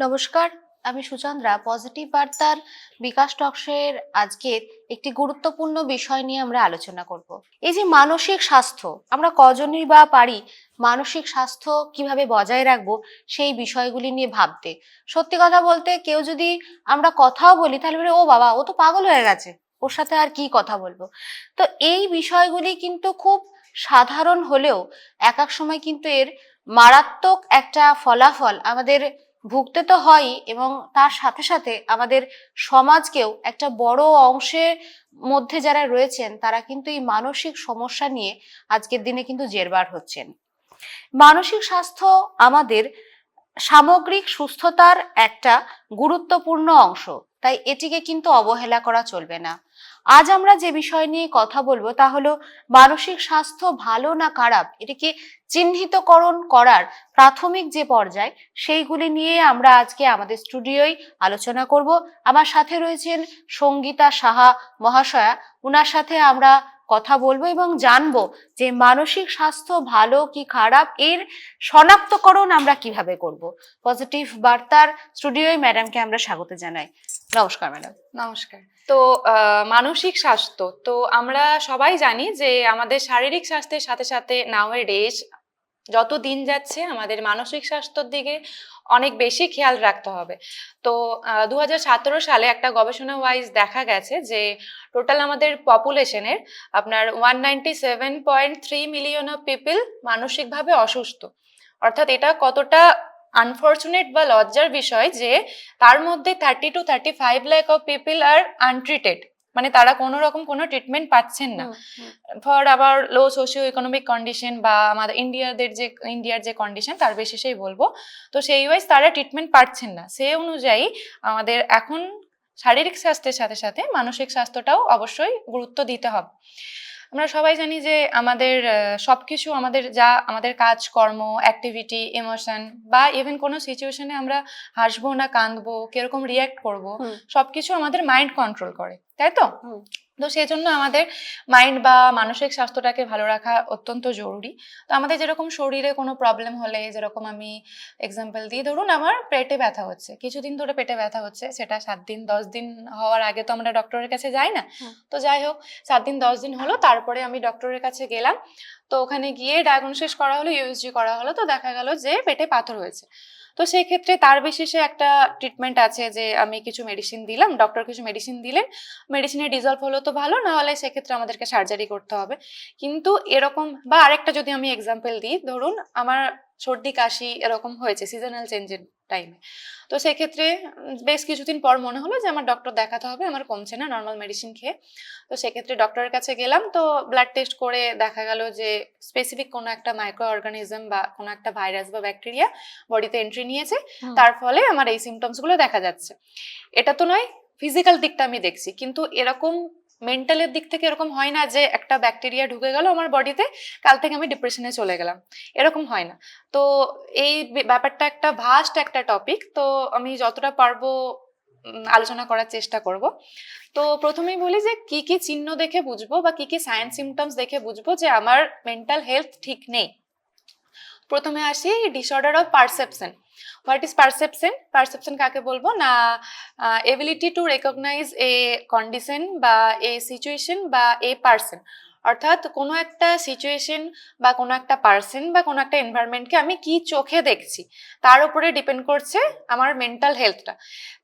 নমস্কার, আমি সুচন্দ্রা। পজিটিভ বার্তার বিকাশ টক্সের আজকের একটি গুরুত্বপূর্ণ বিষয় নিয়ে আমরা আলোচনা করব। এই যে মানসিক স্বাস্থ্য, আমরা কজনই বা পারি মানসিক স্বাস্থ্য কীভাবে বজায় রাখব সেই বিষয়গুলি নিয়ে ভাবতে। সত্যি কথা বলতে কেউ যদি আমরা কথাও বলি, তাহলে বলে, ও বাবা, ও তো পাগল হয়ে গেছে। ওর সাথে আর কি কথা বলব? তো এই বিষয়গুলি কিন্তু খুব সাধারণ হলেও এক এক সময় কিন্তু এর মারাত্মক একটা ফলাফল আমাদের ভুগতে তো হয়ই এবং তার সাথে সাথে আমাদের সমাজকেও একটা বড় অংশের মধ্যে যারা রয়েছেন, তারা কিন্তু এই মানসিক সমস্যা নিয়ে আজকের দিনে কিন্তু জেরবার হচ্ছেন। মানসিক স্বাস্থ্য আমাদের সামগ্রিক সুস্থতার একটা গুরুত্বপূর্ণ অংশ, তাই এটিকে কিন্তু অবহেলা করা চলবে না। আজ আমরা যে বিষয় নিয়ে কথা বলব তা হলো মানসিক স্বাস্থ্য ভালো না খারাপ, এটিকে চিহ্নিতকরণ করার প্রাথমিক যে পর্যায়, সেইগুলি নিয়ে আমরা আজকে আমাদের স্টুডিওয় আলোচনা করব। আমার সাথে রয়েছেন সঙ্গীতা সাহা মহাশয়া, উনার সাথে আমরা কথা বলব এবং জানব যে মানসিক স্বাস্থ্য ভালো কি খারাপ, এর শনাক্তকরণ আমরা কীভাবে করব। পজিটিভ বার্তার স্টুডিওয় ম্যাডামকে আমরা স্বাগত জানাই। নমস্কার ম্যাডাম। নমস্কার। তো মানসিক স্বাস্থ্য। তো আমরা সবাই জানি যে আমাদের শারীরিক স্বাস্থ্যের সাথে সাথে নাওয়ের ডেজ যত দিন যাচ্ছে আমাদের মানসিক স্বাস্থ্যর দিকে অনেক বেশি খেয়াল রাখতে হবে। তো দু হাজার সতেরো সালে একটা গবেষণা ওয়াইজ দেখা গেছে যে টোটাল আমাদের পপুলেশনের আপনার one ninety seven point three million of people মানসিকভাবে অসুস্থ। অর্থাৎ এটা কতটা আনফর্চুনেট বা লজ্জার বিষয় যে তার মধ্যে thirty two thirty five lakh of people are untreated মানে তারা কোনো রকম কোনো ট্রিটমেন্ট পাচ্ছেন না। ফর আবার লো সোশিও ইকোনমিক কন্ডিশন বা আমাদের ইন্ডিয়াদের যে ইন্ডিয়ার যে কন্ডিশন তার বেসিসেই বলব। তো সেই ওয়াইজ তারা ট্রিটমেন্ট পাচ্ছেন না। সে অনুযায়ী আমাদের এখন শারীরিক স্বাস্থ্যের সাথে সাথে মানসিক স্বাস্থ্যটাও অবশ্যই গুরুত্ব দিতে হবে। আমরা সবাই জানি যে আমাদের সবকিছু আমাদের যা আমাদের কাজকর্ম অ্যাক্টিভিটি ইমোশন বা ইভেন কোনো সিচুয়েশনে আমরা হাসবো না কাঁদবো কীরকম রিয়াক্ট করব সবকিছু আমাদের মাইন্ড কন্ট্রোল করে তাই তো। তো সেই জন্য আমাদের মাইন্ড বা মানসিক স্বাস্থ্যটাকে ভালো রাখা অত্যন্ত জরুরি। তো আমাদের যেরকম শরীরে কোনো প্রবলেম হলে যেরকম আমি এক্সাম্পল দিই ধরুন আমার পেটে ব্যথা হচ্ছে কিছুদিন ধরে পেটে ব্যথা হচ্ছে সেটা সাত দিন দশ দিন হওয়ার আগে তো আমরা ডক্টরের কাছে যাই না। তো যাই হোক সাত দিন দশ দিন হলো তারপরে আমি ডক্টরের কাছে গেলাম। তো ওখানে গিয়ে ডায়াগনোসিস করা হলো ইউএসজি করা হলো তো দেখা গেল যে পেটে পাথর হয়েছে। তো সেই ক্ষেত্রে তার বিশেষে একটা ট্রিটমেন্ট আছে যে আমি কিছু মেডিসিন দিলাম ডক্টর কিছু মেডিসিন দিলেন মেডিসিনে ডিজলভ হলো তো ভালো, না হলে সেক্ষেত্রে আমাদেরকে সার্জারি করতে হবে। কিন্তু এরকম, বা আরেকটা যদি আমি এক্সাম্পল দিই, ধরুন আমার সর্দি, কাশি এরকম হয়েছে সিজনাল চেঞ্জের টাইমে তো সেক্ষেত্রে বেশ কিছুদিন পর মনে হলো যে আমার ডক্টর দেখাতে হবে আমার কমছে না নর্মাল মেডিসিন খেয়ে। তো সেক্ষেত্রে ডক্টরের কাছে গেলাম তো ব্লাড টেস্ট করে দেখা গেল যে স্পেসিফিক কোনো একটা মাইক্রো অর্গানিজম বা কোনো একটা ভাইরাস বা ব্যাকটেরিয়া বডিতে এন্ট্রি নিয়েছে। তার ফলে আমার এই সিমটমসগুলো দেখা যাচ্ছে। এটা তো নয় ফিজিক্যাল দিকটা আমি দেখছি কিন্তু এরকম মেন্টালের দিক থেকে এরকম হয় না যে একটা ব্যাকটেরিয়া ঢুকে গেল আমার বডিতে কাল থেকে আমি ডিপ্রেশনে চলে গেলাম। এরকম হয় না। তো এই ব্যাপারটা একটা ভাস্ট একটা টপিক তো আমি যতটা পারব আলোচনা করার চেষ্টা করব। তো প্রথমেই বলি যে কি কি চিহ্ন দেখে বুঝব বা কি কি সায়েন্স সিমটমস দেখে বুঝব যে আমার মেন্টাল হেলথ ঠিক নেই। প্রথমে আসি disorder of perception what is perception perception কাকে বলব? না ability to recognise a condition বা এ সিচুয়েশন বা এ পার্সন অর্থাৎ কোনো একটা সিচুয়েশন বা কোনো একটা পার্সন বা কোনো একটা এনভায়রনমেন্টকে আমি কি চোখে দেখছি তার উপরে ডিপেন্ড করছে আমার মেন্টাল হেলথটা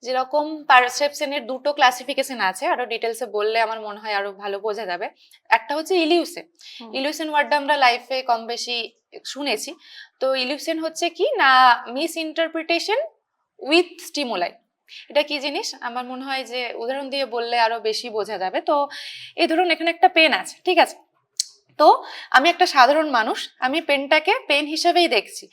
যেরকম পারসেপশনের দুটো ক্লাসিফিকেশন আছে আরও ডিটেলসে বললে আমার মনে হয় আরও ভালো বোঝা যাবে। একটা হচ্ছে ইলিউশন হুম। ইলিউশন ওয়ার্ডটা আমরা লাইফে কম বেশি শুনেছি। তো ইলিউশন হচ্ছে কি না মিস ইন্টারপ্রিটেশন উইথ স্টিমুলাই। এটা কি জিনিস? আমার মনে হয় যে উদাহরণ দিয়ে বললে আরও বেশি বোঝা যাবে। তো এই ধরুন এখানে একটা পেন আছে ঠিক আছে? তো আমি একটা সাধারণ মানুষ আমি পেনটাকে পেন হিসেবেই দেখছি।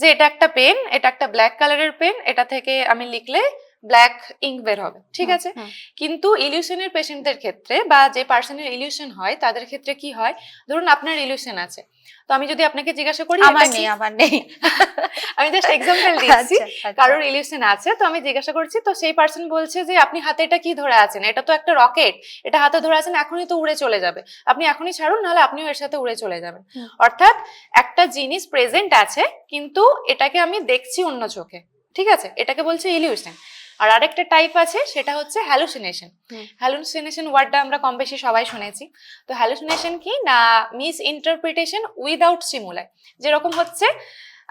যে এটা একটা পেন এটা একটা ব্ল্যাক কালারের পেন এটা থেকে আমি লিখলে ব্ল্যাক ইঙ্ক বের হবে ঠিক আছে? হুম। কিন্তু ইলিউশনের পেশেন্টদের ক্ষেত্রে বা যে পার্সনের ইলিউশন হয় তাদের ক্ষেত্রে কি হয়? ধরুন আপনার ইলিউশন আছে তো আমি যদি আপনাকে জিজ্ঞাসা করি আমার নেই আমার নেই। আমি জাস্ট এক্সাম্পল দিচ্ছি আচ্ছা, আচ্ছা। কারোর ইলিউশন আছে তো আমি জিজ্ঞাসা করছি তো সেই পার্সন বলছে যে আপনি হাতে এটা কি ধরে আছেন? এটা তো একটা রকেট এটা হাতে ধরে আছেন এখনই তো উড়ে চলে যাবে। আপনি এখনই ছাড়ুন নাহলে আপনিও এর সাথে উড়ে চলে যাবেন। অর্থাৎ একটা জিনিস প্রেজেন্ট আছে কিন্তু এটাকে আমি দেখছি অন্য চোখে ঠিক আছে? এটাকে বলছে ইলিউশন আর আরেকটা টাইপ আছে সেটা হচ্ছে হ্যালুসিনেশন। হ্যালুসিনেশন ওয়ার্ডটা আমরা কম বেশি সবাই শুনেছি। তো হ্যালুসিনেশন কি? না মিস ইন্টারপ্রিটেশন উইদাউট স্টিমুলাই যেরকম হচ্ছে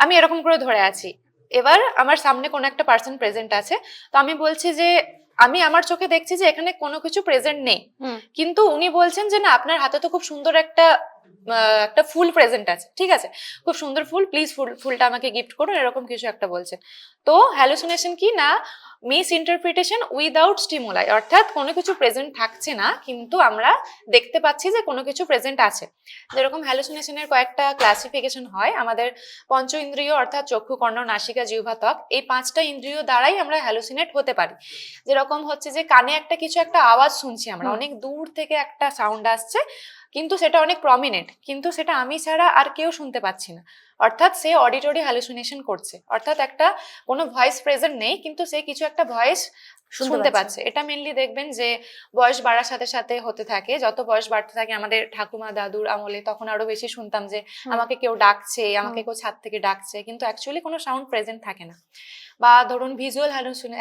আমি এরকম করে ধরে আছি। এবার আমার সামনে কোনো একটা পার্সন প্রেজেন্ট আছে তো আমি বলছি যে আমি আমার চোখে দেখছি যে এখানে কোনো কিছু প্রেজেন্ট নেই। কিন্তু উনি বলছেন যে না আপনার হাতে তো খুব সুন্দর একটা একটা ফুল প্রেজেন্ট আছে ঠিক আছে? খুব সুন্দর ফুল প্লিজ ফুল ফুলটা আমাকে গিফট করুন এরকম কিছু একটা বলছেন তো হ্যালুসিনেশন কি না মিস ইন্টারপ্রিটেশন উইদাউট স্টিমুলাই অর্থাৎ কোনো কিছু প্রেজেন্ট থাকছে না কিন্তু আমরা দেখতে পাচ্ছি যে কোনো কিছু প্রেজেন্ট আছে। যেরকম হ্যালুসিনেশনের কয়েকটা ক্লাসিফিকেশন হয় আমাদের পঞ্চ ইন্দ্রিয় অর্থাৎ চক্ষু কর্ণ নাসিকা জিহ্বা ত্বক এই পাঁচটা ইন্দ্রিয় দ্বারাই আমরা হ্যালুসিনেট হতে পারি। যেরকম হচ্ছে যে কানে একটা কিছু একটা আওয়াজ শুনছি আমরা অনেক দূর থেকে একটা সাউন্ড আসছে কিন্তু সেটা অনেক প্রমিনেন্ট কিন্তু সেটা আমি ছাড়া আর কেউ শুনতে পাচ্ছি না। অর্থাৎ সে অডিটরি হ্যালুসিনেশন করছে। অর্থাৎ একটা কোনো ভয়েস প্রেজেন্ট নেই কিন্তু সে কিছু একটা ভয়েস শুনতে পাচ্ছে। এটা মেনলি দেখবেন যে বয়স বাড়ার সাথে সাথে হতে থাকে। যত বয়স বাড়তে থাকে আমাদের ঠাকুমা দাদুর আমলে তখন আরও বেশি শুনতাম যে আমাকে কেউ ডাকছে আমাকে কেউ ছাদ থেকে ডাকছে কিন্তু অ্যাকচুয়ালি কোনো সাউন্ড প্রেজেন্ট থাকে না। বা ধরুন ভিজুয়াল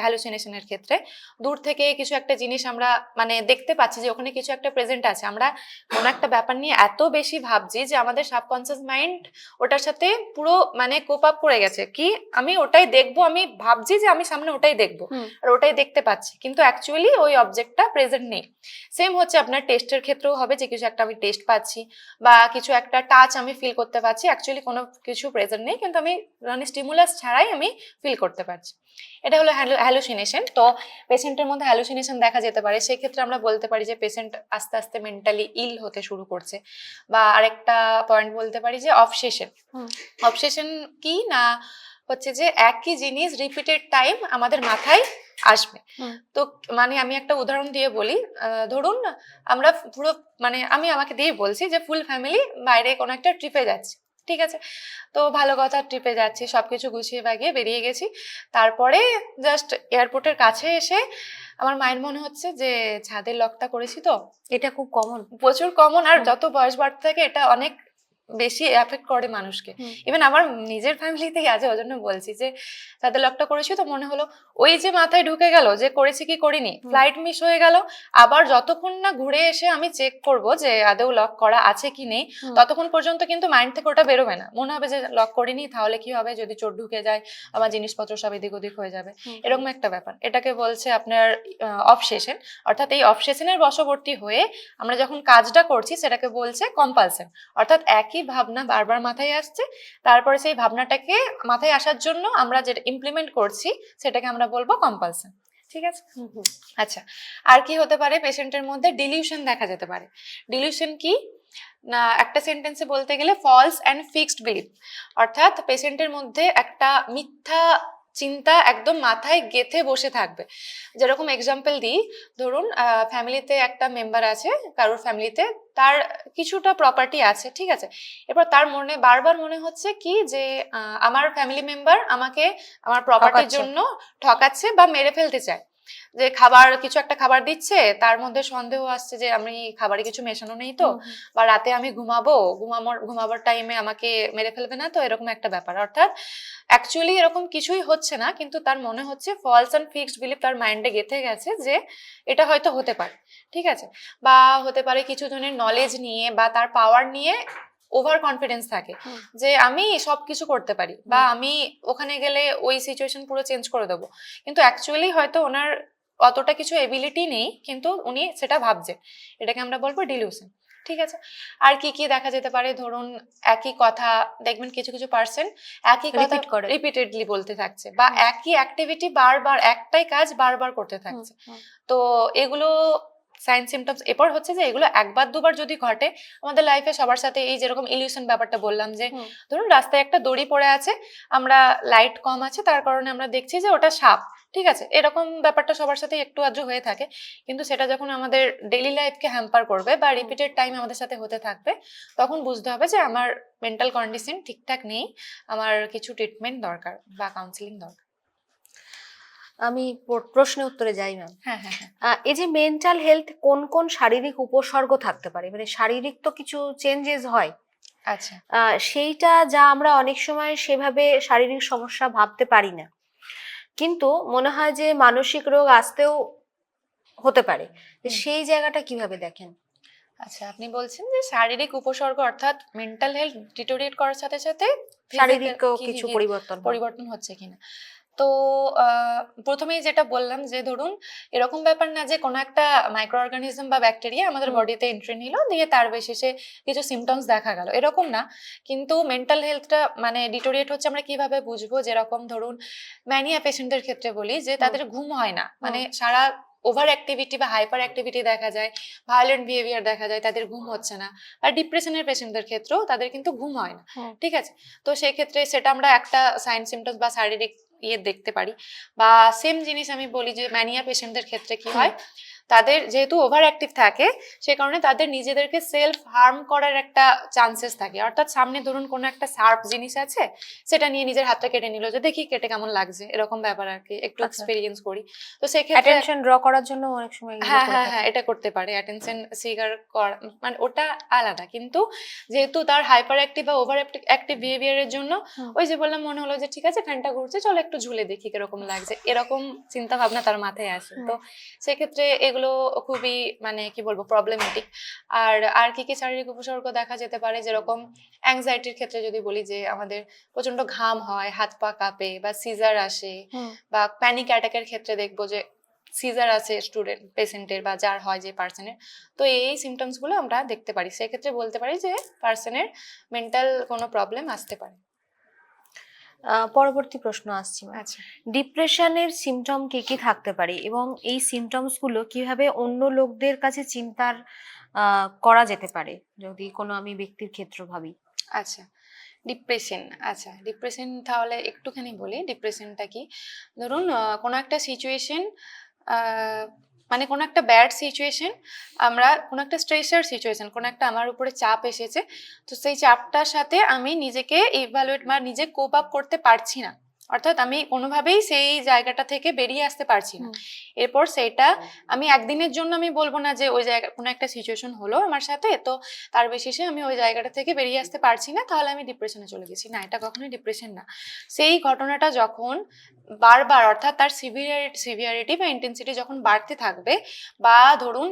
হ্যালুসিনেশনের ক্ষেত্রে দূর থেকে কিছু একটা জিনিস আমরা মানে দেখতে পাচ্ছি যে ওখানে কিছু একটা প্রেজেন্ট আছে। আমরা কোনো একটা ব্যাপার নিয়ে এত বেশি ভাবছি যে আমাদের সাবকনসিয়াস মাইন্ড ওটার সাথে পুরো মানে কোপ আপ করে গেছে কি আমি ওটাই দেখব আমি ভাবছি যে আমি সামনে ওটাই দেখব আর ওটাই দেখতে পাচ্ছি। কিন্তু অ্যাকচুয়ালি ওই অবজেক্টটা প্রেজেন্ট নেই। সেম হচ্ছে আপনার টেস্টের ক্ষেত্রেও হবে যে কিছু একটা আমি টেস্ট পাচ্ছি বা কিছু একটা টাচ আমি ফিল করতে পারছি অ্যাকচুয়ালি কোনো কিছু প্রেজেন্ট নেই কিন্তু আমি মানে স্টিমুলাস ছাড়াই আমি ফিল করতে পারছি এটা হলো হ্যালুসিনেশন তো পেশেন্টের মধ্যে হ্যালুসিনেশন দেখা যেতে পারে। সেই ক্ষেত্রে আমরা বলতে পারি যে পেশেন্ট আস্তে আস্তে মেন্টালি ইল হতে শুরু করছে। বা আরেকটা পয়েন্ট বলতে পারি যে অবসেশন। অবসেশন কি না হচ্ছে যে একই জিনিস রিপিটেড টাইম আমাদের মাথায় আসবে। তো মানে আমি একটা উদাহরণ দিয়ে বলি। ধরুন আমরা পুরো মানে আমি আমাকে দিয়ে বলছি যে ফুল ফ্যামিলি বাইরে কোনো একটা ট্রিপে যাচ্ছি। ঠিক আছে? তো ভালো কথা ট্রিপে যাচ্ছি সব কিছু গুছিয়ে বাগিয়ে বেরিয়ে গেছি। তারপরে জাস্ট এয়ারপোর্টের কাছে এসে আমার মায়ের মনে হচ্ছে যে ছাদের লকটা করেছি তো? এটা খুব কমন প্রচুর কমন আর যত বয়স বাড়তে থাকে এটা অনেক বেশি এফেক্ট করে মানুষকে। ইভেন আমার নিজের ফ্যামিলিতেই আছে ওই জন্য বলছি যে তাদের লকটা করেছি তো মনে হলো ওই যে মাথায় ঢুকে গেল যে করেছি কি করিনি ফ্লাইট মিস হয়ে গেল আবার যতক্ষণ না ঘুরে এসে আমি চেক করব যে আদৌ লক করা আছে কি নেই ততক্ষণ পর্যন্ত কিন্তু মাইন্ড থেকে ওটা বেরোবে না। মনে হবে যে লক করিনি তাহলে কি হবে? যদি চোর ঢুকে যায় আমার জিনিসপত্র সব এদিক ওদিক হয়ে যাবে। এরকম একটা ব্যাপার। এটাকে বলছে আপনার অবসেশন অর্থাৎ এই অবসেশনের বশবর্তী হয়ে আমরা যখন কাজটা করছি সেটাকে বলছে কম্পালসন অর্থাৎ একই ভাবনা বারবার মাথায় আসছে। তারপরে সেই ভাবনাটাকে মাথায় আসার জন্য আমরা যেটা ইমপ্লিমেন্ট করছি সেটাকে আমরা বলব কম্পালসন ঠিক আছে। আচ্ছা আর কি হতে পারে? পেশেন্টের মধ্যে ডিলিউশন দেখা যেতে পারে। ডিলিউশন কি? না একটা সেন্টেন্সে বলতে গেলে ফলস অ্যান্ড ফিক্সড বিলিফ অর্থাৎ পেশেন্টের মধ্যে একটা মিথ্যা চিন্তা একদম মাথায় গেথে বসে থাকবে। যেরকম এক্সাম্পল দিই ধরুন ফ্যামিলিতে একটা মেম্বার আছে কারোর ফ্যামিলিতে তার কিছুটা প্রপার্টি আছে ঠিক আছে? এবার তার মনে বারবার মনে হচ্ছে কি যে আমার ফ্যামিলি মেম্বার আমাকে আমার প্রপার্টির জন্য ঠকাচ্ছে বা মেরে ফেলতে চায়। যে খাবার কিছু একটা খাবার দিচ্ছে তার মধ্যে সন্দেহ আসছে যে আমি খাবারে কিছু মেশানো নেই তো। বা রাতে আমি ঘুমাবো ঘুমানোর ঘুমাবার টাইমে আমাকে মেরে ফেলবে না তো এরকম একটা ব্যাপার অর্থাৎ অ্যাকচুয়ালি এরকম কিছুই হচ্ছে না কিন্তু তার মনে হচ্ছে ফলস অ্যান্ড ফিক্সড বিলিফ তার মাইন্ডে গেঁথে গেছে যে এটা হয়তো হতে পারে ঠিক আছে বা হতে পারে কিছু জনের নলেজ নিয়ে বা তার পাওয়ার নিয়ে ওভার কনফিডেন্স থাকে যে আমি সব কিছু করতে পারি বা আমি ওখানে গেলে ওই সিচুয়েশন পুরো চেঞ্জ করে দেবো। কিন্তু অ্যাকচুয়ালি হয়তো ওনার অতটা কিছু এবিলিটি নেই কিন্তু উনি সেটা ভাবছেন এটাকে আমরা বলব ডিলিউশন ঠিক আছে? আর কি কি দেখা যেতে পারে? ধরুন একই কথা দেখবেন কিছু কিছু পার্সন একই কথা করে। রিপিটেডলি বলতে থাকছে বা একই অ্যাক্টিভিটি বারবার একটাই কাজ বারবার করতে থাকছে। তো এগুলো সাইন সিমটমস এরপর হচ্ছে যে এগুলো একবার দুবার যদি ঘটে আমাদের লাইফে সবার সাথে এই যেরকম ইলিউশন ব্যাপারটা বললাম যে ধরুন রাস্তায় একটা দড়ি পড়ে আছে আমরা লাইট কম আছে তার কারণে আমরা দেখছি যে ওটা সাপ ঠিক আছে? এরকম ব্যাপারটা সবার সাথে একটু আধটু হয়ে থাকে। কিন্তু সেটা যখন আমাদের ডেইলি লাইফকে হ্যাম্পার করবে বা রিপিটেড টাইম আমাদের সাথে হতে থাকবে তখন বুঝতে হবে যে আমার মেন্টাল কন্ডিশন ঠিকঠাক নেই আমার কিছু ট্রিটমেন্ট দরকার বা কাউন্সিলিং দরকার। আমি প্র- প্রশ্নের উত্তরে যাই ম্যাম হ্যাঁ হ্যাঁ এই যে মেন্টাল হেলথ কোন কোন শারীরিক উপসর্গ থাকতে পারে? মানে শারীরিক তো কিছু চেঞ্জেস হয়। আচ্ছা। সেইটা যা আমরা অনেক সময় সেভাবে শারীরিক সমস্যা ভাবতে পারি না। কিন্তু মনে হয় যে মানসিক রোগ আসতেও হতে পারে। সেই জায়গাটা কীভাবে দেখেন? আচ্ছা আপনি বলছেন যে শারীরিক উপসর্গ অর্থাৎ মেন্টাল হেলথ ডিটোরিয়েট করার সাথে সাথে শারীরিক কিছু পরিবর্তন পরিবর্তন হচ্ছে কিনা? তো প্রথমেই যেটা বললাম যে ধরুন এরকম ব্যাপার না যে কোনো একটা মাইক্রো অর্গানিজম বা ব্যাকটেরিয়া আমাদের বডিতে এন্ট্রি নিল দিয়ে তার বেসিসে কিছু সিমটমস দেখা গেল। এরকম না। কিন্তু মেন্টাল হেলথটা মানে ডিটোরিয়েট হচ্ছে আমরা কীভাবে বুঝব? যেরকম ধরুন ম্যানিয়া পেশেন্টদের ক্ষেত্রে বলি যে তাদের ঘুম হয় না। মানে সারা ওভার অ্যাক্টিভিটি বা হাইপার অ্যাক্টিভিটি দেখা যায় ভায়োলেন্ট বিহেভিয়ার দেখা যায় তাদের ঘুম হচ্ছে না। আর ডিপ্রেশনের পেশেন্টদের ক্ষেত্রেও তাদের কিন্তু ঘুম হয় না। ঠিক আছে? তো সেই ক্ষেত্রে সেটা আমরা একটা সাইন সিমটমস বা শারীরিক ইয়ে দেখতে পারি। বা সেম জিনিস আমি বলি যে ম্যানিয়া পেশেন্টদের ক্ষেত্রে কি হয়? তাদের যেহেতু ওভার অ্যাক্টিভ থাকে সে কারণে তাদের নিজেদেরকে সেলফ হার্ম করার একটা চান্সেস থাকে। অর্থাৎ সামনে ধরুন কোনো একটা শার্প জিনিস আছে সেটা নিয়ে নিজের হাতটা কেটে নিল যে দেখি কেটে কেমন লাগছে? এরকম ব্যাপার আর কি। একটু আচ্ছা। এক্সপেরিয়েন্স করি। তো সেক্ষেত্রে অ্যাটেনশন ড্র করার জন্য অনেক সময় হ্যাঁ হ্যাঁ হ্যাঁ। এটা করতে পারে। অ্যাটেনশন সিগার করা মানে ওটা আলাদা। কিন্তু যেহেতু তার হাইপার অ্যাক্টিভ বা ওভার অ্যাক্টিভ বিহেভিয়ারের জন্য ওই যে বললাম মনে হলো যে ঠিক আছে ফ্যানটা ঘুরছে চলো একটু ঝুলে দেখি কীরকম লাগছে। এরকম চিন্তা ভাবনা তার মাথায় আসে। তো সেক্ষেত্রে এগুলো খুবই মানে কি বলব প্রবলেমেটিক আর আর কি কি শারীরিক উপসর্গ দেখা যেতে পারে? যেরকম অ্যাংজাইটির ক্ষেত্রে যদি বলি যে আমাদের প্রচণ্ড ঘাম হয় হাত পা কাঁপে বা সিজার আসে বা প্যানিক অ্যাটাকের ক্ষেত্রে দেখব যে সিজার আছে স্টুডেন্ট পেশেন্টের বা যার হয় যে পার্সনের তো এই সিমটমসগুলো আমরা দেখতে পারি। সেক্ষেত্রে বলতে পারি যে পার্সনের মেন্টাল কোনো প্রবলেম আসতে পারে। পরবর্তী প্রশ্ন আসছি আচ্ছা। ডিপ্রেশনের সিমটম কি কি থাকতে পারে? এবং এই সিমটমসগুলো কীভাবে অন্য লোকদের কাছে চিন্তার করা যেতে পারে? যদি কোনো আমি ব্যক্তির ক্ষেত্র ভাবি। আচ্ছা। ডিপ্রেশন আচ্ছা। ডিপ্রেশন তাহলে একটুখানি বলি। ডিপ্রেশনটা কি? ধরুন কোনো একটা সিচুয়েশন মানে কোনো একটা ব্যাড সিচুয়েশন আমরা কোনো একটা স্ট্রেসার সিচুয়েশন কোনো একটা আমার উপরে চাপ এসেছে, তো সেই চাপটার সাথে আমি নিজেকে ইভালুয়েট বা নিজে কোপ আপ করতে পারছি না। অর্থাৎ আমি কোনোভাবেই সেই জায়গাটা থেকে বেরিয়ে আসতে পারছি না। এরপর সেটা আমি একদিনের জন্য আমি বলব না যে ওই জায়গা কোনো একটা সিচুয়েশন হলো আমার সাথে তো তার বেশিসে আমি ওই জায়গাটা থেকে বেরিয়ে আসতে পারছি না তাহলে আমি ডিপ্রেশনে চলে গেছি। না এটা কখনোই ডিপ্রেশন না। সেই ঘটনাটা যখন বারবার অর্থাৎ তার সিভিয়ারিটি সিভিয়ারিটি বা ইন্টেন্সিটি যখন বাড়তে থাকবে বা ধরুন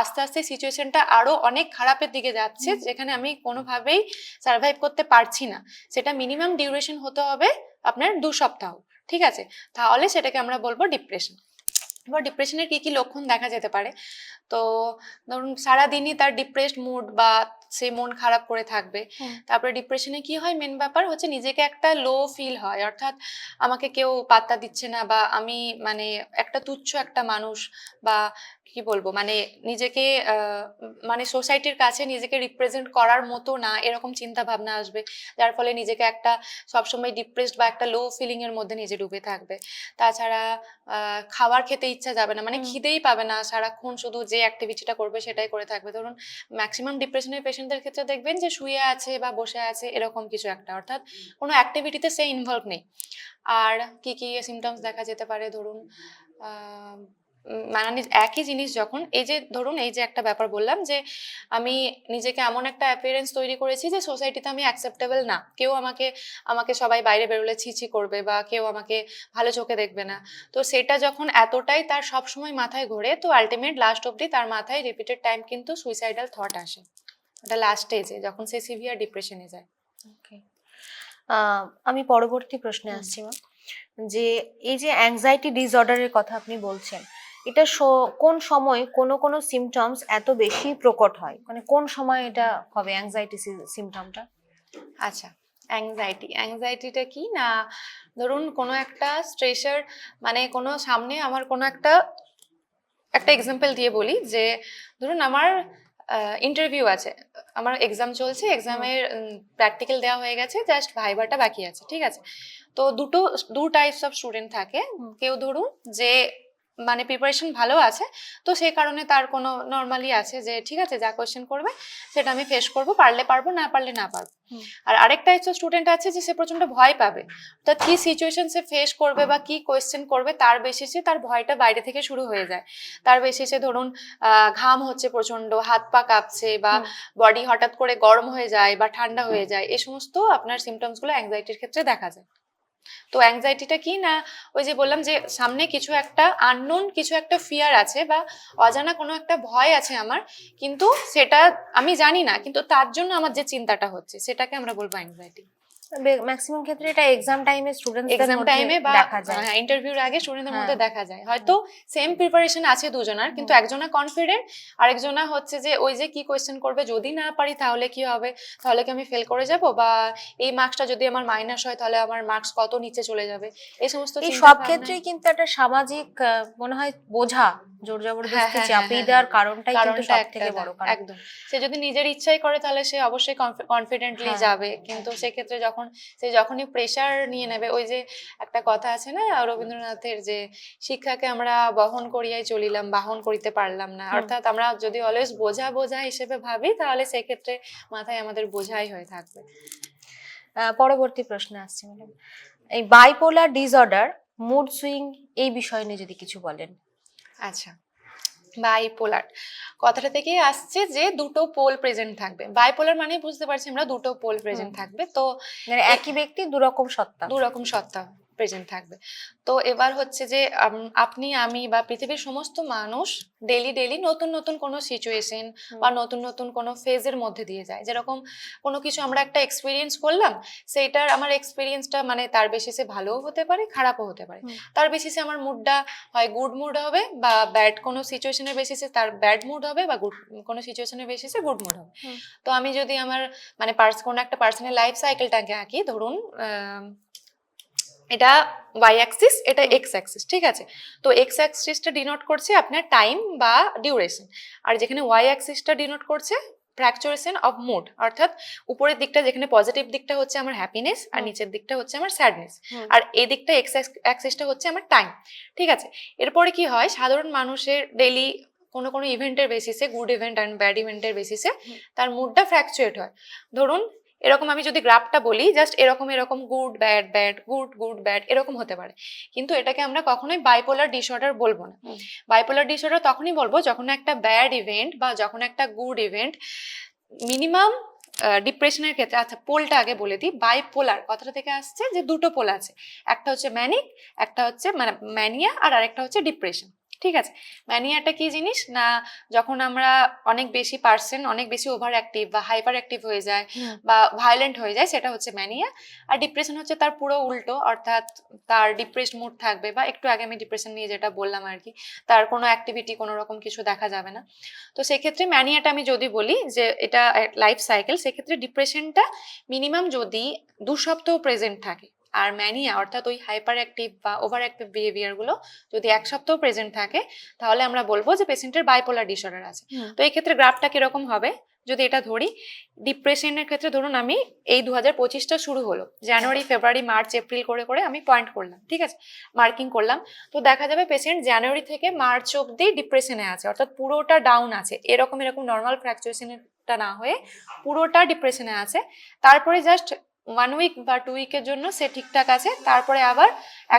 আস্তে আস্তে সিচুয়েশনটা আরও অনেক খারাপের দিকে যাচ্ছে যেখানে আমি কোনোভাবেই সার্ভাইভ করতে পারছি না। সেটা মিনিমাম ডিউরেশন হতে হবে আপনার দু সপ্তাহ ঠিক আছে? তাহলে সেটাকে আমরা বলব ডিপ্রেশন এবার ডিপ্রেশনের কী কী লক্ষণ দেখা যেতে পারে? তো ধরুন সারাদিনই তার ডিপ্রেসড মুড বা সে মন খারাপ করে থাকবে। তারপরে ডিপ্রেশনে কি হয়? মেন ব্যাপার হচ্ছে নিজেকে একটা লো ফিল হয়। অর্থাৎ আমাকে কেউ পাত্তা দিচ্ছে না বা আমি মানে একটা তুচ্ছ একটা মানুষ বা কি বলব? মানে নিজেকে মানে সোসাইটির কাছে নিজেকে রিপ্রেজেন্ট করার মতো না এরকম চিন্তা ভাবনা আসবে। যার ফলে নিজেকে একটা সবসময় ডিপ্রেসড বা একটা লো ফিলিং এর মধ্যে নিজে ডুবে থাকবে। তাছাড়া খাবার খেতে ইচ্ছা যাবে না। মানে। খিদেই পাবে না। সারাক্ষণ শুধু যে অ্যাক্টিভিটিটা করবে সেটাই করে থাকবে। ধরুন ম্যাক্সিমাম ডিপ্রেশনের পেশেন্টদের ক্ষেত্রে দেখবেন যে শুয়ে আছে বা বসে আছে এরকম কিছু একটা। অর্থাৎ কোনো অ্যাক্টিভিটিতে সে ইনভলভ নেই। আর কি কি সিমটমস দেখা যেতে পারে? ধরুন মানে একই জিনিস যখন এই যে ধরুন এই যে একটা ব্যাপার বললাম যে আমি নিজেকে এমন একটা অ্যাপিয়ারেন্স তৈরি করেছি যে সোসাইটিতে আমি অ্যাকসেপ্টেবল না। কেউ আমাকে আমাকে সবাই বাইরে বেরোলে ছিছি করবে বা কেউ আমাকে ভালো চোখে দেখবে না। তো সেটা যখন এতটাই তার সব সময় মাথায় ঘোরে তো আলটিমেট লাস্ট অবধি তার মাথায় রিপিটেড টাইম কিন্তু সুইসাইডাল থট আসে। ওটা লাস্ট স্টেজে যখন সে সিভিয়ার ডিপ্রেশনে যায়. আহ, আমি পরবর্তী প্রশ্নে আসছি ma'am। যে এই যে অ্যাংজাইটি ডিসঅর্ডারের কথা আপনি বলছেন এটা কোন সময় কোন কোন সিমটমস এত বেশি প্রকট হয়? মানে কোন সময় এটা হবে অ্যাংজাইটি সিমটমটা আচ্ছা অ্যাংজাইটি অ্যাংজাইটিটা কি? না ধরুন কোনো একটা স্ট্রেসার মানে কোনো সামনে আমার কোনো একটা একটা এক্সাম্পল দিয়ে বলি যে ধরুন আমার ইন্টারভিউ আছে। আমার এক্সাম চলছে এক্সামের প্র্যাকটিক্যাল দেওয়া হয়ে গেছে জাস্ট ভাইভাটা বাকি আছে ঠিক আছে? তো দুটো দু টাইপস অফ স্টুডেন্ট থাকে। কেউ ধরুন যে মানে প্রিপারেশন ভালো আছে তো সেই কারণে তার কোনো নর্মালি আছে যে ঠিক আছে যা কোয়েশ্চেন করবে সেটা আমি ফেস করব পারলে পারব না পারলে না পারব। আর আরেকটা হচ্ছে স্টুডেন্ট আছে যে সে প্রচণ্ড ভয় পাবে। অর্থাৎ কি সিচুয়েশন সে ফেস করবে বা কি কোয়েশ্চেন করবে তার বেসিসে তার ভয়টা বাইরে থেকে শুরু হয়ে যায়। তার বেসিসে ধরুন আহ, ঘাম হচ্ছে প্রচণ্ড হাত পা কাঁপছে বা বডি হঠাৎ করে গরম হয়ে যায় বা ঠান্ডা হয়ে যায় এই সমস্ত আপনার সিমটমসগুলো অ্যাংজাইটির ক্ষেত্রে দেখা যায়। তো অ্যাংজাইটিটা কি না? ওই যে বললাম যে সামনে কিছু একটা আননোন কিছু একটা ফিয়ার আছে বা অজানা কোনো একটা ভয় আছে আমার, কিন্তু সেটা আমি জানি না, কিন্তু তার জন্য আমার যে চিন্তাটা হচ্ছে, সেটাকে আমরা বলব অ্যাংজাইটি ম্যাক্সিমাম ক্ষেত্রে এটা এক্সাম টাইমে এক্সাম টাইমে বা ইন্টারভিউর আগে স্টুডেন্টদের হ্যাঁ। মধ্যে দেখা যায়। হয়তো সেম প্রিপারেশন আছে দুজনার কিন্তু একজনা কনফিডেন্ট আরেকজনা হচ্ছে যে ওই যে কি কোয়েশ্চেন করবে? যদি না পারি তাহলে কি হবে? তাহলে কি আমি ফেল করে যাব? বা এই মার্কসটা যদি আমার মাইনাস হয় তাহলে আমার মার্কস কত নিচে চলে যাবে? এই সমস্ত এই সব ক্ষেত্রেই কিন্তু একটা সামাজিক মনে হয় বোঝা জোর জবরদস্তি হ্যাঁ, হ্যাঁ, চাপিয়ে হ্যাঁ, দেওয়ার হ্যাঁ। কারণটাই কিন্তু কারণটা সব একটা থেকে বড় কারণ। একদম। সে যদি নিজের ইচ্ছাই করে তাহলে সে অবশ্যই কনফিডেন্টলি হ্যাঁ। যাবে। কিন্তু সেক্ষেত্রে যখন সে যখনই প্রেসার নিয়ে নেবে ওই যে একটা কথা আছে না রবীন্দ্রনাথের যে শিক্ষাকে আমরা বহন করিয়াই চলিলাম বাহন করিতে পারলাম না। অর্থাৎ আমরা যদি অলওয়েজ বোঝা বোঝা হিসেবে ভাবি তাহলে সেক্ষেত্রে মাথায় আমাদের বোঝাই হয়ে থাকবে। পরবর্তী প্রশ্ন আসছে ম্যাডাম। এই বাইপোলার ডিসঅর্ডার মুড সুইং এই বিষয় নিয়ে যদি কিছু বলেন। আচ্ছা। বাইপোলার কথাটা থেকে আসছে যে দুটো পোল প্রেজেন্ট থাকবে। বাইপোলার মানে বুঝতে পারছি আমরা দুটো পোল প্রেজেন্ট থাকবে। তো মানে একই ব্যক্তি দুরকম সত্তা। দু রকম সত্তা। প্রেজেন্ট থাকবে। তো এবার হচ্ছে যে আপনি আমি বা পৃথিবীর সমস্ত মানুষ ডেলি ডেলি নতুন নতুন কোনো সিচুয়েশন বা নতুন নতুন কোনো ফেজের মধ্যে দিয়ে যায়। যেরকম কোনো কিছু আমরা একটা এক্সপিরিয়েন্স করলাম সেইটার আমার এক্সপিরিয়েন্সটা মানে তার বেসিসে ভালোও হতে পারে খারাপও হতে পারে। তার বেসিসে আমার মুডটা হয় গুড মুড হবে বা ব্যাড কোনো সিচুয়েশনের বেসিসে তার ব্যাড মুড হবে বা গুড কোনো সিচুয়েশনের বেসিসে গুড মুড হবে। তো আমি যদি আমার মানে পার্স কোনো একটা পার্সোনাল লাইফ সাইকেলটাকে আঁকি ধরুন এটা ওয়াই অ্যাক্সিস এটা এক্স অ্যাক্সিস ঠিক আছে? তো এক্স অ্যাক্সিসটা ডিনোট করছে আপনার টাইম বা ডিউরেশন আর যেখানে ওয়াই অ্যাক্সিসটা ডিনোট করছে ফ্র্যাকচুরেশন অফ মুড অর্থাৎ উপরের দিকটা যেখানে পজিটিভ দিকটা হচ্ছে আমার হ্যাপিনেস আর নিচের দিকটা হচ্ছে আমার স্যাডনেস আর এই দিকটা এক্স অ্যাক্সিসটা হচ্ছে আমার টাইম ঠিক আছে? এরপরে কি হয়? সাধারণ মানুষের ডেইলি কোনো কোনো ইভেন্টের বেসিসে গুড ইভেন্ট অ্যান্ড ব্যাড ইভেন্টের বেসিসে তার মুডটা ফ্র্যাকচুয়েট হয়। ধরুন এরকম আমি যদি গ্রাফটা বলি জাস্ট এরকম এরকম good bad bad good good bad এরকম হতে পারে। কিন্তু এটাকে আমরা কখনোই বাইপোলার ডিসঅর্ডার বলব না। বাইপোলার ডিসঅর্ডার তখনই বলব যখন একটা ব্যাড ইভেন্ট বা যখন একটা গুড ইভেন্ট মিনিমাম ডিপ্রেশনের ক্ষেত্রে আচ্ছা পোলটা আগে বলে দিই বাইপোলার কথাটা থেকে আসছে যে দুটো পোল আছে। একটা হচ্ছে ম্যানিক একটা হচ্ছে মানে ম্যানিয়া আর আরেকটা হচ্ছে ডিপ্রেশন ঠিক আছে? ম্যানিয়াটা কি জিনিস? না যখন আমরা অনেক বেশি পার্সেন্ট অনেক বেশি ওভার অ্যাক্টিভ বা হাইপার অ্যাক্টিভ হয়ে যায় বা ভায়োলেন্ট হয়ে যায় সেটা হচ্ছে ম্যানিয়া আর ডিপ্রেশন হচ্ছে তার পুরো উল্টো অর্থাৎ তার ডিপ্রেসড মুড থাকবে বা একটু আগে আমি ডিপ্রেশন নিয়ে যেটা বললাম আর কি তার কোনো অ্যাক্টিভিটি কোনো রকম কিছু দেখা যাবে না। তো সেক্ষেত্রে ম্যানিয়াটা আমি যদি বলি যে এটা লাইফ সাইকেল সেক্ষেত্রে ডিপ্রেশনটা মিনিমাম যদি দু সপ্তাহ প্রেজেন্ট থাকে। আর ম্যানিয়া অর্থাৎ ওই হাইপার অ্যাক্টিভ বা ওভার অ্যাক্টিভ বিহেভিয়ারগুলো যদি এক সপ্তাহ প্রেজেন্ট থাকে তাহলে আমরা বলব যে পেশেন্টের বাইপোলার ডিসঅর্ডার আছে। তো এই ক্ষেত্রে গ্রাফটা কীরকম হবে? যদি এটা ধরি ডিপ্রেশনের ক্ষেত্রে ধরুন আমি এই দু হাজার পঁচিশটা শুরু হলো জানুয়ারি ফেব্রুয়ারি মার্চ এপ্রিল করে করে আমি পয়েন্ট করলাম ঠিক আছে? মার্কিং করলাম। তো দেখা যাবে পেশেন্ট জানুয়ারি থেকে মার্চ অবধি ডিপ্রেশনে আছে অর্থাৎ পুরোটা ডাউন আছে। এরকম এরকম নর্মাল ফ্র্যাকচুয়েশনটা না হয়ে পুরোটা ডিপ্রেশনে আছে। তারপরে জাস্ট ওয়ান উইক বা টু উইকের জন্য সে ঠিকঠাক আছে তারপরে আবার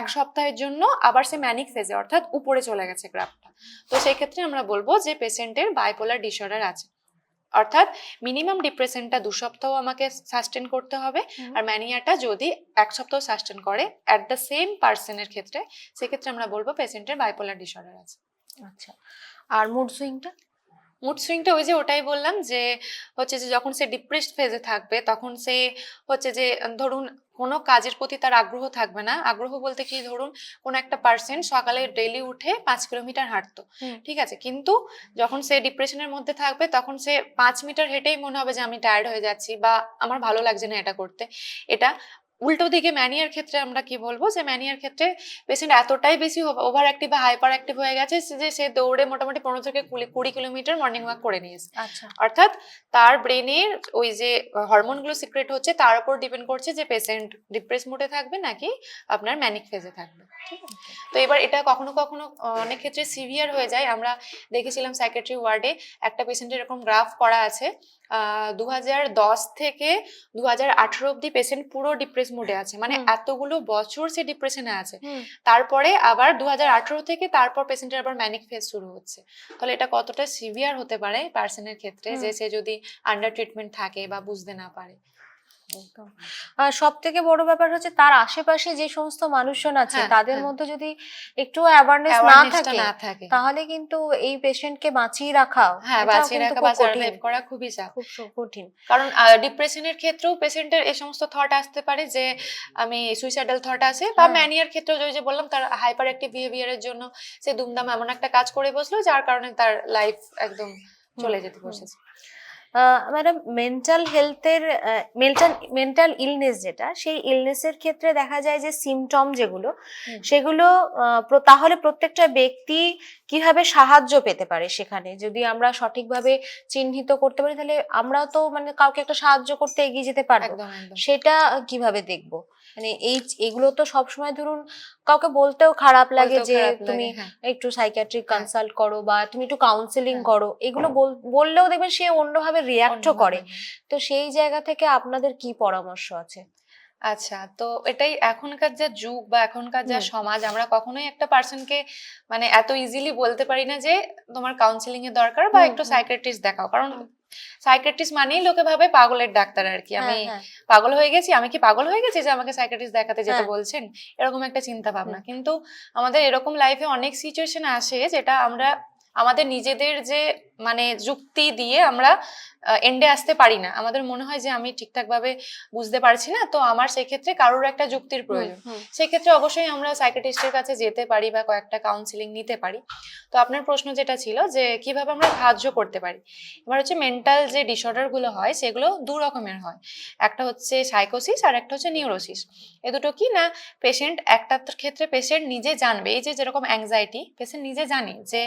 এক সপ্তাহের জন্য আবার সে ম্যানিক ফেজে অর্থাৎ উপরে চলে গেছে গ্রাফটা তো সেই ক্ষেত্রে আমরা বলব যে পেশেন্টের বাইপোলার ডিসঅর্ডার আছে। অর্থাৎ মিনিমাম ডিপ্রেশনটা দু সপ্তাহ আমাকে সাস্টেন করতে হবে। আর ম্যানিয়াটা যদি এক সপ্তাহ সাস্টেন করে অ্যাট দ্য সেম পার্সনের ক্ষেত্রে সেক্ষেত্রে আমরা বলব পেশেন্টের বাইপোলার ডিসঅর্ডার আছে। আচ্ছা আর মুড সুইংটা মুড সুইংটা ওই যে ওটাই বললাম যে হচ্ছে যে যখন সে ডিপ্রেসড ফেজে থাকবে তখন সে হচ্ছে যে ধরুন কোনো কাজের প্রতি তার আগ্রহ থাকবে না। আগ্রহ বলতে কি? ধরুন কোনো একটা পার্সেন্ট সকালে ডেইলি উঠে পাঁচ কিলোমিটার হাঁটতো। ঠিক আছে? কিন্তু যখন সে ডিপ্রেশনের মধ্যে থাকবে তখন সে পাঁচ মিটার হেঁটেই মনে হবে যে আমি টায়ার্ড হয়ে যাচ্ছি বা আমার ভালো লাগছে না এটা করতে। এটা উল্টো দিকে ম্যানিয়ার ক্ষেত্রে আমরা কি বলব? যে ম্যানিয়ার ক্ষেত্রে পেশেন্ট এতটাই বেশি ওভার অ্যাক্টিভ বা হাইপার অ্যাক্টিভ হয়ে গেছে যে সে দৌড়ে মোটামুটি পনেরো থেকে কুড়ি- কিলোমিটার মর্নিং ওয়াক করে নিয়েছে। আচ্ছা। অর্থাৎ তার ব্রেনের ওই যে হরমোনগুলো সিক্রেট হচ্ছে তার উপর ডিপেন্ড করছে যে পেশেন্ট ডিপ্রেস মোডে থাকবে নাকি আপনার ম্যানিক ফেজে থাকবে। ঠিক আছে। তো এবার এটা কখনো কখনো অনেক ক্ষেত্রে সিভিয়ার হয়ে যায়। আমরা দেখেছিলাম সাইকেট্রি ওয়ার্ডে একটা পেশেন্টের এরকম গ্রাফ করা আছে। দু দশ থেকে দু হাজার আঠেরো অব্দি পেশেন্ট পুরো ডিপ্রেস মোডে আছে। মানে এতগুলো বছর সে ডিপ্রেশনে আছে। তারপরে আবার দু হাজার আঠেরো থেকে তারপর পেশেন্টের আবার ম্যানিক ফেজ শুরু হচ্ছে। তাহলে এটা কতটা সিভিয়ার হতে পারে পার্সনের ক্ষেত্রে? যে সে যদি আন্ডার ট্রিটমেন্ট থাকে বা বুঝতে না পারে। একদম। সব থেকে বড় ব্যাপার হচ্ছে তার আশেপাশে যে সমস্ত মানুষজন আছে হ্যাঁ, তাদের হ্যাঁ। মধ্যে যদি একটু অ্যাওয়ারনেস না থাকে তাহলে কিন্তু এই পেশেন্টকে বাঁচিয়ে রাখা হ্যাঁ বাঁচিয়ে রাখা বা সার্ভাইভ করা খুবই চাপ খুব কঠিন। কারণ ডিপ্রেশনের ক্ষেত্রেও পেশেন্টের এই সমস্ত থট আসতে পারে যে আমি সুইসাইডাল থট আছে বা। ম্যানিয়ার ক্ষেত্রেও ওই যে বললাম তার হাইপার অ্যাক্টিভ বিহেভিয়ারের জন্য সে দুমদাম এমন একটা কাজ করে বসল যার কারণে তার লাইফ একদম চলে যেতে বসেছে। ম্যাডাম মেন্টাল হেলথের মেন্টাল মেন্টাল ইলনেস যেটা সেই ইলনেসের ক্ষেত্রে দেখা যায় যে সিমটম যেগুলো সেগুলো তাহলে প্রত্যেকটা ব্যক্তি কীভাবে সাহায্য পেতে পারে সেখানে? যদি আমরা সঠিকভাবে চিহ্নিত করতে পারি তাহলে আমরা তো মানে কাউকে একটা সাহায্য করতে এগিয়ে যেতে পারব। সেটা কীভাবে দেখব? মানে এই এগুলো তো সবসময় ধরুন কাউকে বলতেও খারাপ লাগে যে তুমি হ্যাঁ। একটু সাইকিয়াট্রিক হ্যাঁ। কনসাল্ট করো বা তুমি একটু কাউন্সেলিং হ্যাঁ। করো এগুলো বললেও দেখবেন সে অন্যভাবে রিয়াক্টও করে তো সেই জায়গা থেকে আপনাদের কি পরামর্শ আছে আচ্ছা তো এটাই এখনকার যা যুগ বা এখনকার যা সমাজ আমরা কখনোই একটা পার্সনকে মানে এত ইজিলি বলতে পারি না যে তোমার কাউন্সিলিং এর দরকার বা একটু। সাইকিয়াট্রিস্ট দেখাও কারণ হুম। সাইকিয়াট্রিস্ট মানেই লোকে ভাবে পাগলের ডাক্তার আর কি আমি হ্যাঁ, হ্যাঁ, পাগল হয়ে গেছি আমি কি পাগল হয়ে গেছি যে আমাকে সাইক্রেটিস্ট দেখাতে যেতে হ্যাঁ। বলছেন এরকম একটা চিন্তা ভাবনা কিন্তু আমাদের এরকম লাইফে অনেক সিচুয়েশন আসে যেটা আমরা আমাদের নিজেদের যে মানে যুক্তি দিয়ে আমরা এন্ডে আসতে পারি না। আমাদের মনে হয় যে আমি ঠিকঠাক ভাবে বুঝতে পারছি না তো আমার সেক্ষেত্রে কারোর একটা যুক্তির প্রয়োজন। সেক্ষেত্রে অবশ্যই আমরা সাইকেটিস্টের কাছে যেতে পারি বা কয়েকটা কাউন্সিলিং নিতে পারি। তো আপনার প্রশ্ন যেটা ছিল যে কীভাবে আমরা সাহায্য করতে পারি? এবার হচ্ছে মেন্টাল যে ডিসঅর্ডারগুলো হয় সেগুলো দু রকমের হয়। একটা হচ্ছে সাইকোসিস আর একটা হচ্ছে নিউরোসিস এ দুটো কি না পেশেন্ট একটা ক্ষেত্রে পেশেন্ট নিজে জানবে। এই যে যেরকম অ্যাংজাইটি পেশেন্ট নিজে জানে যে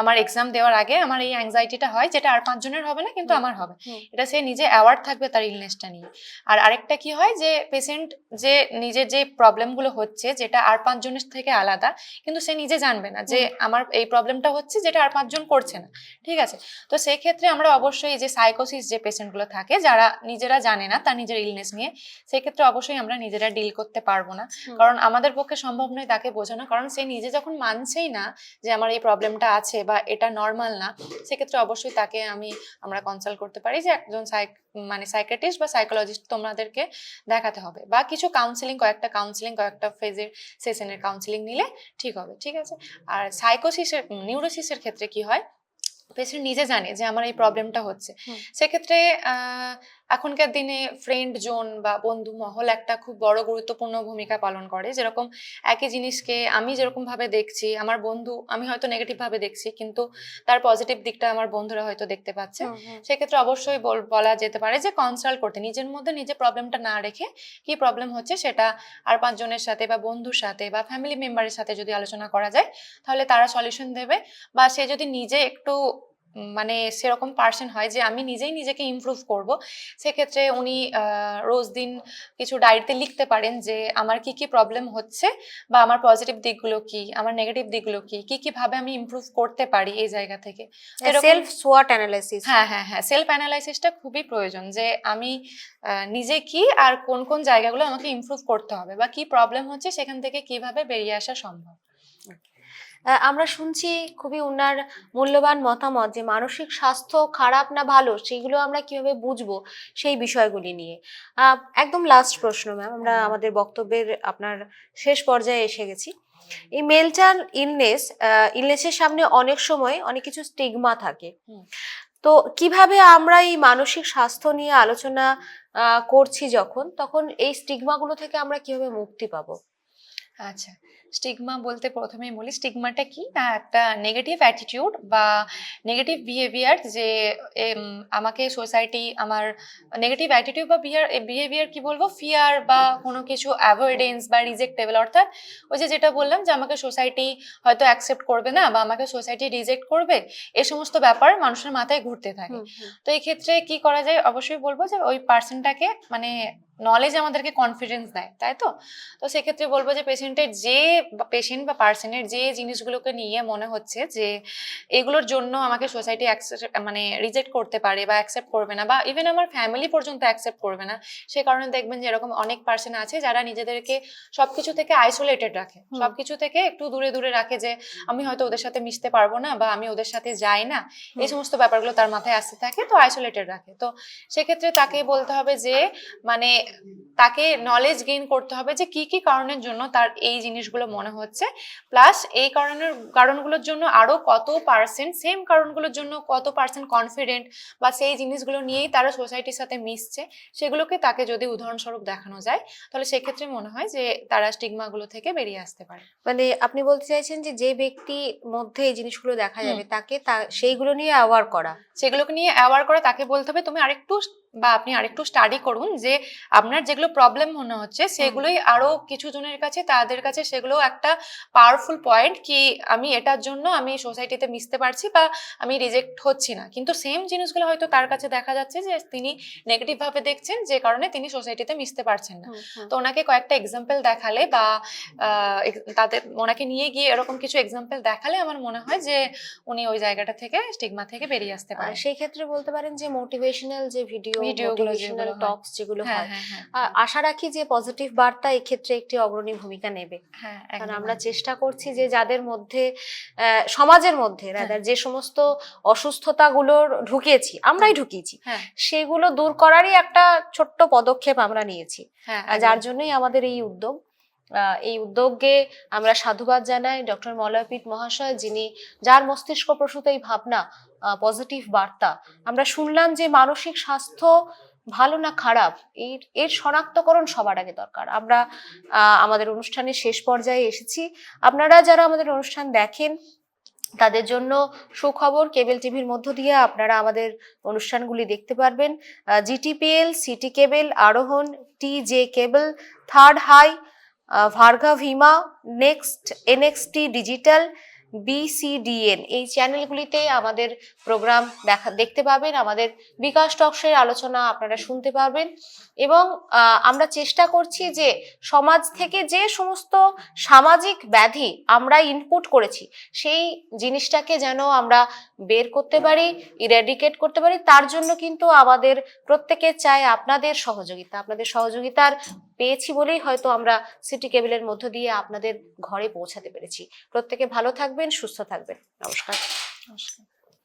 আমার এক্সাম দেওয়ার আগে আমার এই অ্যাংজাইটিটা হয় যেটা আর পাঁচজনের হবে না কিন্তু আমার হবে। এটা সে নিজে অ্যাওয়ার্ড থাকবে তার ইলনেসটা নিয়ে। আর আরেকটা কি হয় যে পেশেন্ট যে নিজের যে প্রবলেমগুলো হচ্ছে যেটা আর পাঁচজনের থেকে আলাদা কিন্তু সে নিজে জানবে না যে আমার এই প্রবলেমটা হচ্ছে যেটা আর পাঁচজন করছে না। ঠিক আছে? তো সেই ক্ষেত্রে আমরা অবশ্যই যে সাইকোসিস যে পেশেন্টগুলো থাকে যারা নিজেরা জানে না তার নিজের ইলনেস নিয়ে সেক্ষেত্রে অবশ্যই আমরা নিজেরা ডিল করতে পারব না। কারণ আমাদের পক্ষে সম্ভব নয় তাকে বোঝানো কারণ সে নিজে যখন মানছেই না যে আমার এই প্রবলেমটা আছে বা এটা নর্মাল না সেক্ষেত্রে অবশ্যই তাকে আমি আমরা কনসাল্ট করতে পারি যে একজন সাইক মানে সাইকেটিস্ট বা সাইকোলজিস্ট তোমাদেরকে দেখাতে হবে। বা কিছু কাউন্সিলিং কয়েকটা কাউন্সিলিং কয়েকটা ফেজের সেশনের কাউন্সিলিং নিলে ঠিক হবে ঠিক আছে? আর সাইকোসিসের নিউরোসিসের ক্ষেত্রে কি হয়? পেশেন্ট নিজে জানে যে আমার এই প্রবলেমটা হচ্ছে। সেক্ষেত্রে আহ, এখনকার দিনে ফ্রেন্ড জোন বা বন্ধু মহল একটা খুব বড় গুরুত্বপূর্ণ ভূমিকা পালন করে। যেরকম একই জিনিসকে আমি যেরকম ভাবে দেখছি আমার বন্ধু আমি হয়তো নেগেটিভ ভাবে দেখছি কিন্তু তার পজিটিভ দিকটা আমার বন্ধুরা হয়তো দেখতে পাচ্ছে। সেক্ষেত্রে অবশ্যই বলা যেতে পারে যে কনসাল্ট করতে নিজের মধ্যে নিজে প্রবলেমটা না রেখে কি প্রবলেম হচ্ছে সেটা আর পাঁচজনের সাথে বা বন্ধুর সাথে বা ফ্যামিলি মেম্বারের সাথে যদি আলোচনা করা যায় তাহলে তারা সলিউশন দেবে। বা সে যদি নিজে একটু মানে সেরকম পার্সন হয় যে আমি নিজেই নিজেকে ইমপ্রুভ করব। সেক্ষেত্রে উনি রোজ দিন কিছু ডায়েরিতে লিখতে পারেন যে আমার কি কি প্রবলেম হচ্ছে বা আমার পজিটিভ দিকগুলো কি আমার নেগেটিভ দিকগুলো কি কি কি ভাবে আমি ইমপ্রুভ করতে পারি এই জায়গা থেকে। সেলফ সোয়াট অ্যানালাইসিস হ্যাঁ হ্যাঁ হ্যাঁ সেলফ অ্যানালাইসিসটা খুবই প্রয়োজন যে আমি নিজে কি আর কোন কোন জায়গাগুলো আমাকে ইমপ্রুভ করতে হবে বা কি প্রবলেম হচ্ছে সেখান থেকে কীভাবে বেরিয়ে আসা সম্ভব। আমরা শুনছি খুবই উনার মূল্যবান মতামত যে মানসিক স্বাস্থ্য খারাপ না ভালো সেগুলো আমরা কীভাবে বুঝব সেই বিষয়গুলি নিয়ে। একদম লাস্ট প্রশ্ন ম্যাম আমরা আমাদের বক্তব্যের আপনার শেষ পর্যায়ে এসে গেছি। এই মেন্টাল ইলনেস ইলনেসের সামনে অনেক সময় অনেক কিছু স্টিগমা থাকে। তো কীভাবে আমরা এই মানসিক স্বাস্থ্য নিয়ে আলোচনা করছি যখন তখন এই স্টিগমাগুলো থেকে আমরা কীভাবে মুক্তি পাবো? আচ্ছা। স্টিগমা বলতে প্রথমেই বলি স্টিগমাটা কি? না একটা নেগেটিভ অ্যাটিটিউড বা নেগেটিভ বিহেভিয়ার যে আমাকে সোসাইটি আমার নেগেটিভ অ্যাটিটিউড বা বিহেভিয়ার কি বলব? ফিয়ার বা কোনো কিছু অ্যাভয়েডেন্স বা রিজেক্টেবল অর্থাৎ ওই যে যেটা বললাম যে আমাকে সোসাইটি হয়তো অ্যাকসেপ্ট করবে না বা আমাকে সোসাইটি রিজেক্ট করবে এ সমস্ত ব্যাপার মানুষের মাথায় ঘুরতে থাকে। তো এই ক্ষেত্রে কি করা যায়? অবশ্যই বলব যে ওই পার্সনটাকে মানে নলেজ আমাদেরকে কনফিডেন্স দেয় তাই তো? তো সেক্ষেত্রে বলব যে পেশেন্টের যে পেশেন্ট বা পার্সনের যে জিনিসগুলোকে নিয়ে মনে হচ্ছে যে এগুলোর জন্য আমাকে সোসাইটি মানে রিজেক্ট করতে পারে বা অ্যাকসেপ্ট করবে না বা ইভেন আমার ফ্যামিলি পর্যন্ত অ্যাকসেপ্ট করবে না সে কারণে দেখবেন যে এরকম অনেক পার্সন আছে যারা নিজেদেরকে সবকিছু থেকে আইসোলেটেড রাখে। সবকিছু থেকে একটু দূরে দূরে রাখে যে আমি হয়তো ওদের সাথে মিশতে পারব না বা আমি ওদের সাথে যাই না এই। সমস্ত ব্যাপারগুলো তার মাথায় আসতে থাকে তো আইসোলেটেড রাখে তো সেক্ষেত্রে তাকে বলতে হবে যে মানে তাকে নলেজ গেইন করতে হবে যে কি কি কারণের জন্য তার এই জিনিসগুলো মনে হচ্ছে। প্লাস এই কারণের কারণগুলোর জন্য আরও কত পার্সেন্ট সেম কারণগুলোর জন্য কত পার্সেন্ট কনফিডেন্ট বা সেই জিনিসগুলো নিয়েই তারা সোসাইটির সাথে মিশছে সেগুলোকে তাকে যদি উদাহরণস্বরূপ দেখানো যায় তাহলে সেক্ষেত্রে মনে হয় যে তারা স্টিগমাগুলো থেকে বেরিয়ে আসতে পারে। মানে আপনি বলতে চাইছেন যে যে ব্যক্তি মধ্যে এই জিনিসগুলো দেখা যাবে তাকে সেইগুলো নিয়ে অ্যাওয়ার করা। সেগুলোকে নিয়ে অ্যাওয়ার করা তাকে বলতে হবে তুমি আরেকটু বা আপনি আরেকটু স্টাডি করুন যে আপনার যেগুলো প্রবলেম মনে হচ্ছে সেগুলোই আরও কিছু জনের কাছে তাদের কাছে সেগুলো একটা পাওয়ারফুল পয়েন্ট কি আমি এটার জন্য আমি সোসাইটিতে মিশতে পারছি বা আমি রিজেক্ট হচ্ছি না। কিন্তু সেম জিনিসগুলো হয়তো তার কাছে দেখা যাচ্ছে যে তিনি নেগেটিভ ভাবে দেখছেন যে কারণে তিনি সোসাইটিতে মিশতে পারছেন না। তো ওনাকে কয়েকটা এক্সাম্পল দেখালে বা তাদের ওনাকে নিয়ে গিয়ে এরকম কিছু এক্সাম্পল দেখালে আমার মনে হয় যে উনি ওই জায়গাটা থেকে স্টিগমা থেকে বেরিয়ে আসতে পারেন। সেই ক্ষেত্রে বলতে পারেন যে মোটিভেশনাল যে ভিডিও ভিডিওগুলো যেগুলো টকস যেগুলো হ্যাঁ হয়। হ্যাঁ হ্যাঁ। আশা রাখি যে পজিটিভ বার্তা এক্ষেত্রে একটি অগ্রণী ভূমিকা নেবে। হ্যাঁ কারণ আমরা চেষ্টা করছি যে যাদের মধ্যে সমাজের মধ্যে। রাদার যে সমস্ত অসুস্থতাগুলোর ঢুকিয়েছি আমরাই ঢুকিয়েছি সেগুলো দূর করারই একটা ছোট্ট পদক্ষেপ আমরা নিয়েছি। যার জন্যই আমাদের এই উদ্যোগ। এই উদ্যোগে আমরা সাধুবাদ জানাই ডক্টর মলয়পীঠ মহাশয়, যিনি যার মস্তিষ্ক প্রসূত এই ভাবনা পজিটিভ বার্তা। আমরা শুনলাম যে মানসিক স্বাস্থ্য ভালো না খারাপ, এর এর শনাক্তকরণ সবার আগে দরকার। আমরা আমাদের অনুষ্ঠানের শেষ পর্যায়ে এসেছি। আপনারা যারা আমাদের অনুষ্ঠান দেখেন, তাদের জন্য সুখবর কেবল টিভির মধ্য দিয়ে আপনারা আমাদের অনুষ্ঠানগুলি দেখতে পারবেন। জিটিপিএল সিটি কেবল আরোহণ টি জে কেবল থার্ড হাই ভার্গা ভিমা নেক্সট, এনএক্সটি ডিজিটাল, বিসিডিএন। এই চ্যানেলগুলিতে আমাদের প্রোগ্রাম দেখা, দেখতে পাবেন। আমাদের বিকাশ টকসের আলোচনা আপনারা শুনতে পারবেন। এবং আমরা চেষ্টা করছি যে সমাজ থেকে যে সমস্ত সামাজিক ব্যাধি আমরা ইনপুট করেছি, সেই জিনিসটাকে যেন আমরা বের করতে পারি ইরেডিকেট করতে পারি, তার জন্য কিন্তু আমাদের প্রত্যেকের চাই আপনাদের সহযোগিতা। আপনাদের সহযোগিতার পেয়েছি বলেই হয়তো আমরা সিটি কেবিলের মধ্য দিয়ে আপনাদের ঘরে পৌঁছাতে পেরেছি। প্রত্যেকে ভালো থাকবেন, সুস্থ থাকবেন। নমস্কার। নমস্কার।